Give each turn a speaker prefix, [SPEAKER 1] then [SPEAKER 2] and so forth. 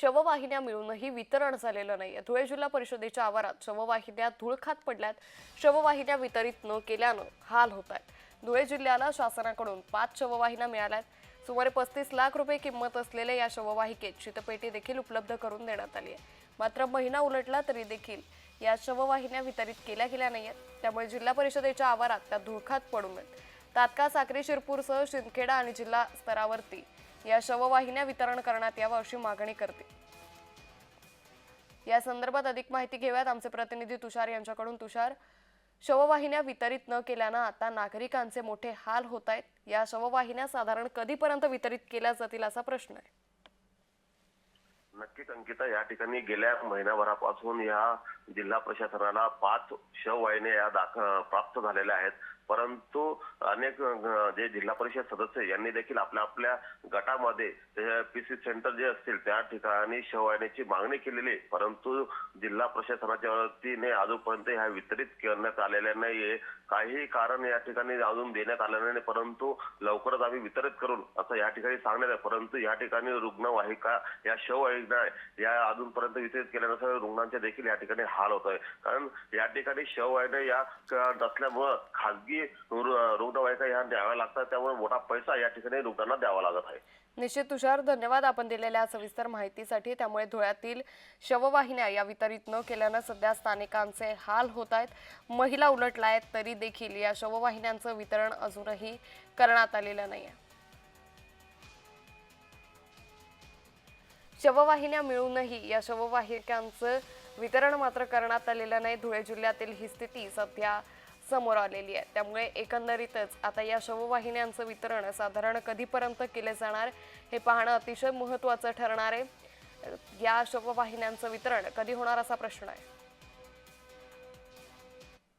[SPEAKER 1] शववाहिन्या मिळूनही वितरण झालेलं नाही धुळे जिल्हा परिषदेच्या आवारात शववाहिन्या धुळखात पडल्यात. शववाहिन्या वितरित न केल्यानं हाल होत आहेत धुळे जिल्ह्याला शासनाकडून पाच शववाहिन्या मिळाल्यात. सुमारे पस्तीस लाख रुपये किंमत असलेल्या या शववाहिकेत शीतपेटी देखील उपलब्ध करून देण्यात आली आहे. मात्र महिना उलटला तरी देखील या शववाहिन्या वितरित केल्या गेल्या नाही आहेत त्यामुळे जिल्हा परिषदेच्या आवारात त्या धुळखात पडून आहेत. तात्काळ साक्री शिरपूरसह शिंदखेडा आणि जिल्हा स्तरावरती या शववाहिन्या वितरण करण्यात यावं अशी मागणी करते. या संदर्भात अधिक माहिती घेऊयात आमचे प्रतिनिधी तुषार यांच्याकडून. तुषार शववाहिन्या वितरित न केल्यानं आता नागरिकांचे मोठे हाल होत आहेत. या शववाहिन्या साधारण कधीपर्यंत वितरित केल्या जातील असा प्रश्न आहे.
[SPEAKER 2] नक्कीच अंकिता या ठिकाणी गेल्या महिनाभरापासून या जिल्हा प्रशासनाला पाच शववाहिन्या या दाख प्राप्त झालेल्या आहेत. परंतु अनेक जे जिल्हा परिषद सदस्य यांनी देखील आपल्या आपल्या गटामध्ये पीसी सेंटर जे असतील त्या ठिकाणी शववाहिनीची मागणी केलेली परंतु जिल्हा प्रशासनाच्या वतीने अजूनपर्यंत ह्या वितरित करण्यात आलेल्या नाहीये. काही कारण या ठिकाणी अजून देण्यात आलेलं नाही परंतु लवकरच आम्ही वितरित करून असं या ठिकाणी सांगण्यात आहे परंतु या ठिकाणी रुग्णवाहिका या शववाहिका या अजूनपर्यंत वितरित केल्यानंतर रुग्णांच्या देखील या ठिकाणी हाल होत आहे कारण या ठिकाणी शववाहिन्या या नसल्यामुळं खाजगी रु- रुग्णवाहिका ह्या द्याव्या लागतात. त्यामुळे मोठा पैसा या ठिकाणी रुग्णांना द्यावा लागत आहे.
[SPEAKER 1] निश्चित तुषार धन्यवाद आपण दिलेल्या सविस्तर माहितीसाठी. त्यामुळे धुळ्यातील शववाहिन्या या वितरित न केल्यानं सध्या स्थानिकांचे हाल होत आहेत. महिला उलटल्या आहेत तरी देखील या शववाहिन्यांचं वितरण अजूनही करण्यात आलेलं नाही आहे शववाहिन्या मिळूनही या शववाहिकांचं वितरण मात्र करण्यात आलेलं नाही. धुळे जिल्ह्यातील ही स्थिती सध्या समोर आलेली आहे. त्यामुळे एकंदरीतच आता या शववाहिन्यांचं वितरण साधारण कधीपर्यंत केले जाणार हे पाहणं अतिशय महत्त्वाचं ठरणार आहे. या शववाहिन्यांचं वितरण कधी होणार असा प्रश्न आहे.